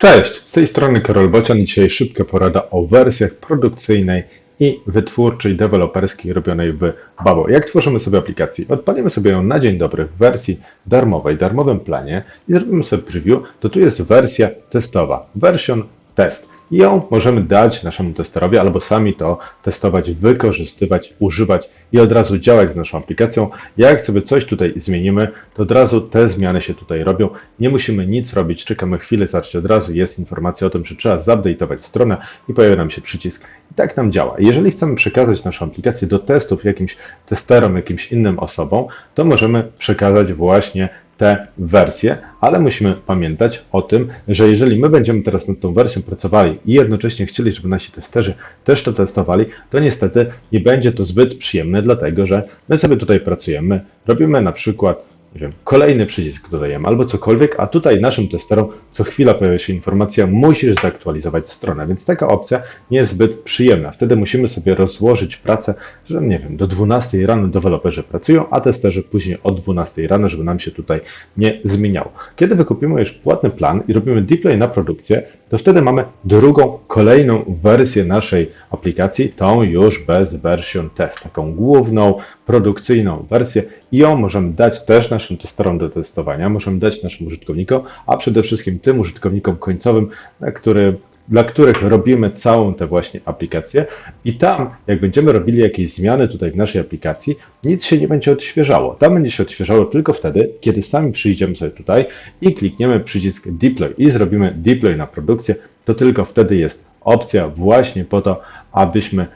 Cześć, z tej strony Karol Bocian i dzisiaj szybka porada o wersjach produkcyjnej i wytwórczej, deweloperskiej robionej w Babo. Jak tworzymy sobie aplikację? Odpalimy sobie ją na dzień dobry w wersji darmowej, darmowym planie i zrobimy sobie preview, to tu jest wersja testowa, version test. I ją możemy dać naszemu testerowi albo sami to testować, wykorzystywać, używać i od razu działać z naszą aplikacją. Jak sobie coś tutaj zmienimy, to od razu te zmiany się tutaj robią. Nie musimy nic robić, czekamy chwilę, zobaczcie, od razu jest informacja o tym, że trzeba zupdate'ować stronę i pojawia nam się przycisk. I tak nam działa. Jeżeli chcemy przekazać naszą aplikację do testów jakimś testerom, jakimś innym osobom, to możemy przekazać właśnie te wersje, ale musimy pamiętać o tym, że jeżeli my będziemy teraz nad tą wersją pracowali i jednocześnie chcieli, żeby nasi testerzy też to testowali, to niestety nie będzie to zbyt przyjemne, dlatego że my sobie tutaj pracujemy, robimy na przykład wiem, kolejny przycisk dodajemy albo cokolwiek, a tutaj naszym testerom co chwila pojawia się informacja, musisz zaktualizować stronę, więc taka opcja nie jest zbyt przyjemna. Wtedy musimy sobie rozłożyć pracę, że nie wiem, do 12 rano deweloperzy pracują, a testerzy później od 12 rano, żeby nam się tutaj nie zmieniało. Kiedy wykupimy już płatny plan i robimy deploy na produkcję, to wtedy mamy drugą, kolejną wersję naszej aplikacji, tą już bez version test, taką główną, produkcyjną wersję i ją możemy dać też naszym testerom do testowania, możemy dać naszym użytkownikom, a przede wszystkim tym użytkownikom końcowym, na który, dla których robimy całą tę właśnie aplikację i tam, jak będziemy robili jakieś zmiany tutaj w naszej aplikacji, nic się nie będzie odświeżało. Tam będzie się odświeżało tylko wtedy, kiedy sami przyjdziemy sobie tutaj i klikniemy przycisk deploy i zrobimy deploy na produkcję, to tylko wtedy jest opcja właśnie po to, abyśmy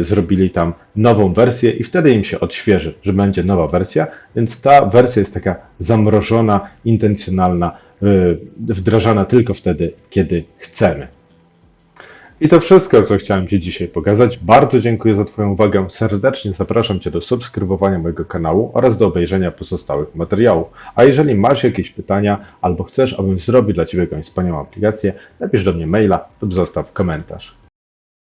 zrobili tam nową wersję i wtedy im się odświeży, że będzie nowa wersja, więc ta wersja jest taka zamrożona, intencjonalna, e, wdrażana tylko wtedy, kiedy chcemy. I to wszystko, co chciałem Ci dzisiaj pokazać. Bardzo dziękuję za Twoją uwagę. Serdecznie zapraszam Cię do subskrybowania mojego kanału oraz do obejrzenia pozostałych materiałów. A jeżeli masz jakieś pytania albo chcesz, abym zrobił dla Ciebie jakąś wspaniałą aplikację, napisz do mnie maila lub zostaw komentarz.